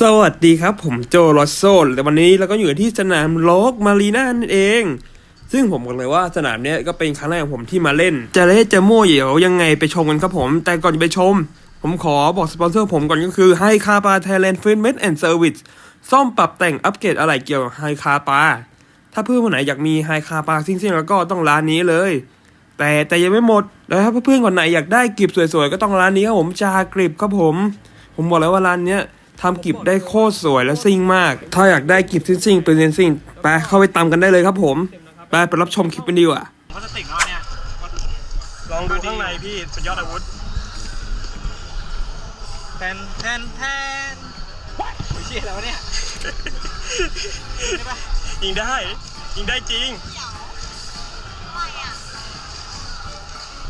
สวัสดีครับ ผมโจลอสโซนแต่วันนี้เราก็อยู่ที่สนามโลกมารีนานั่นเอง ซึ่งผมบอกเลยว่าสนามเนี้ยก็เป็นครั้งแรกของผมที่มาเล่น จะเล่จะโม่เหยียวยังไงไปชมกันครับผม แต่ก่อนจะไปชม ผมขอบอกสปอนเซอร์ผมก่อนก็คือไฮคาปาไทยแลนด์ฟินเมดแอนด์เซอร์วิสซ่อมปรับแต่งอัปเกรดอะไรเกี่ยวกับไฮคาปาถ้าเพื่อนคนไหนอยากมีไฮคาปาซิ่งๆแล้วก็ต้องร้านนี้เลย แต่แต่ยังไม่หมดแล้วถ้าเพื่อนคนไหนอยากได้กริบสวยๆก็ต้องร้านนี้ครับผมจากริบครับผม ผมบอกเลยว่าร้านเนี้ย ทำกิบได้โคตรสวยและซิ่งมาก ถ้าอยากได้กิบซิ่งๆเป็นซิ่งๆไปเข้าไปตามกันได้เลยครับผม ไปไปรับชมคลิปกันดีกว่าพลาสติกเนาะเนี่ยลองดูข้างในพี่สุดยอดอาวุธแทนแทนแทนโอ้ยเชี่ยแล้ววะเนี่ยใช่ปะยิงได้ยิงได้จริง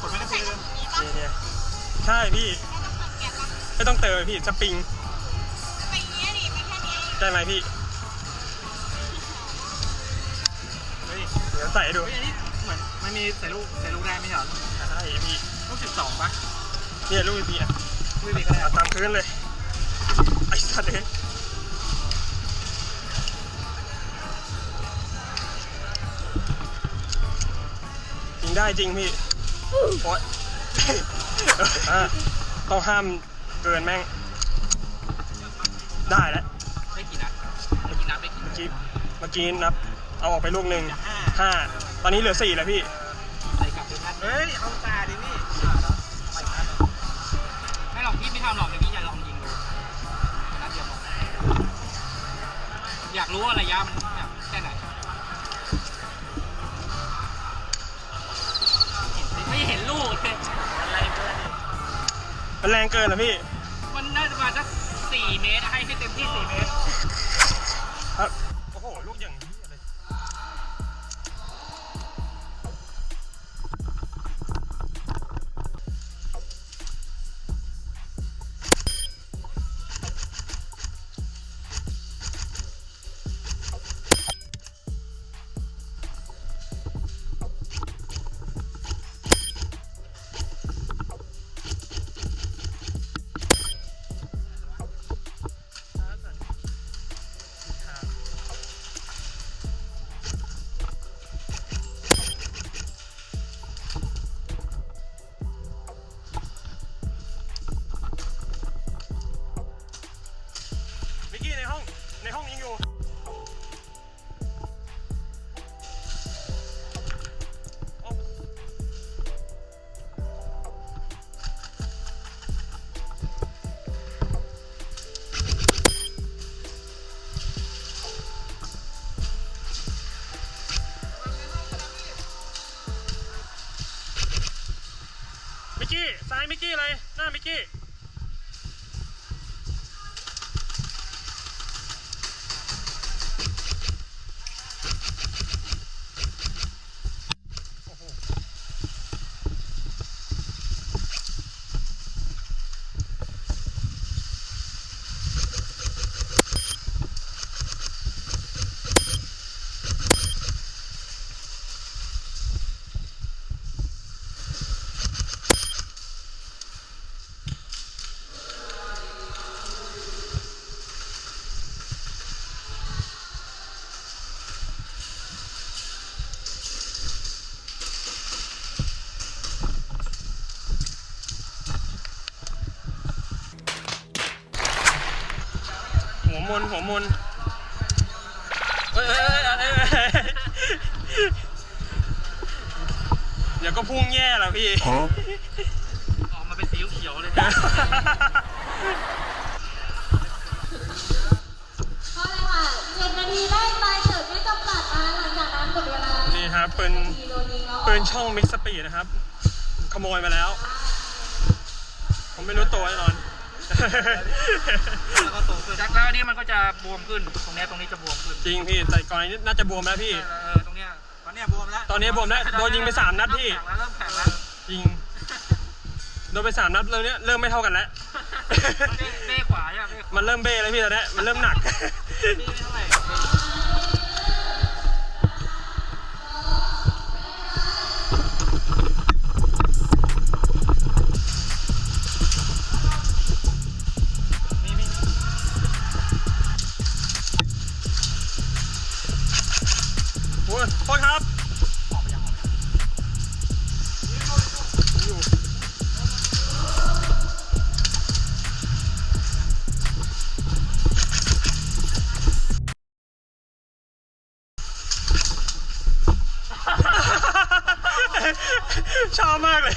กดไม่ได้คุยเลยเนี่ยใช่พี่ ไม่ต้องเติมพี่สปริง ได้ไหมพี่ เฮ้ย เดี๋ยวใส่ให้ดู เฮ้ยอันนี้เหมือนมันมีใส่ลูกใส่ลูกได้ไหมเหรอใช่พี่ลูกสิบสองปะเนี่ยลูกพี่อะคุยไปก็ได้เอาตามพื้นเลย ไอ้สัตว์เอ้ยยิงได้จริงพี่โอ๊ยอะต้องห้ามเกินแม่ง ได้แล้ว เมื่อกี้นับเอาออกไปลูกหนึ่งห้าห้าตอนนี้เหลือสี่แล้วพี่ใส่กลับด้วยนัดเฮ้ยเอาตาดิพี่ไม่หรอกพี่ไม่ทำหรอกเดี๋ยวพี่จะลองยิงดูนัดเดียวพออยากรู้ว่าระยะมันแบบแค่ไหนไม่เห็นลูกเลยอะไรเพื่อนมันแรงเกินเหรอพี่ มันน่าจะประมาณสักสี่เมตรให้ให้เต็มที่สี่เมตร ครับ มนหัวมนเอ้ยเอ้ยเอ้ยเอ้ยเอ้ยเดี๋ยวก็พุ่งแย่แล้วพี่ ออกมาเป็นสีเขียวๆเลยเพราะอะไรค่ะเจ็ดนาทีได้ตายเกิดไม่จำกัดนะหลังจากนั้นหมดเวลานี่ครับปืนทีโดนยิงแล้วปืนช่องมิกสปีดนะครับ ขโมยมาแล้ว ผมไม่รู้ตัวแน่นอน แล้วก็โตขึ้นจากแล้วนี่มันก็จะบวมขึ้น ตรงเนี้ยตรงนี้จะบวมขึ้นจริงพี่แต่ก่อนนี้น่าจะบวมแล้วพี่เออเออตรงเนี้ยตอนเนี้ยบวมแล้วตอนนี้บวมแล้วโดนยิงไปสามนัดพี่ เริ่มแข็งแล้วจริงโดนไปสามนัดเลยเนี่ยเริ่มไม่เท่ากันแล้ว เริ่มแข็งแล้วเบ้ขวาใช่ไหมเบ้ขวามันเริ่มเบ้แล้วพี่ตอนเนี้ยมันเริ่มหนักนี่เท่าไหร่ ชอบมากเลย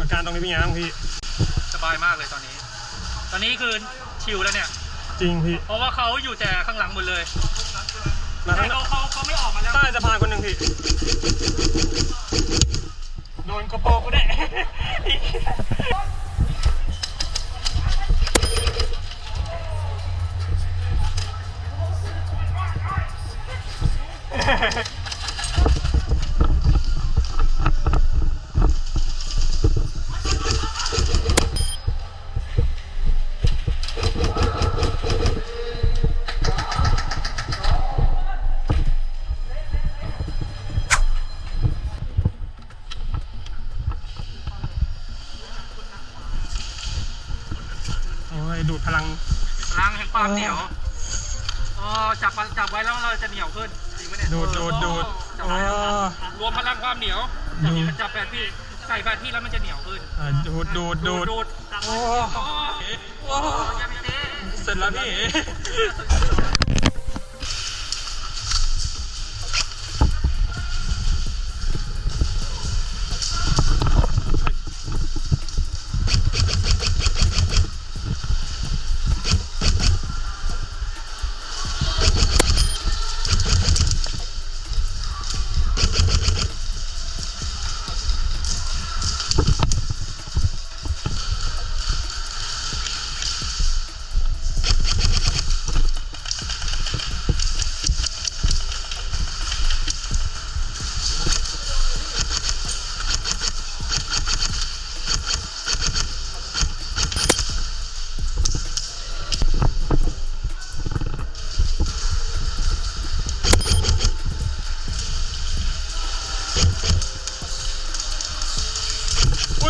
อาการตรงนี้เป็นไงบ้างพี่ สบายมากเลยตอนนี้ ตอนนี้คือชิลแล้วเนี่ย จริงพี่ เพราะว่าเขาอยู่แต่ข้างหลังหมดเลย มาแต่ข้างเขา เขาเขาไม่ออกมาแล้วใต้สะพานคนหนึ่งพี่ โดนกระโปรงกูได้ ความเหนียวอ๋อจับมันจับไว้แล้วเราจะเหนียวขึ้นจริงไหมเนี่ยดูดดูดดูดจับโอ้ไว้รวมพลังความเหนียวดูดมันจับแปดที่ใส่แปดที่แล้วมันจะเหนียวขึ้นอ่าดูดดูดดูดดูดโอ้โอ้โอ้ยอย่าไปเตะเสร็จแล้วพี่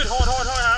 ยโทษโทษโทษครับ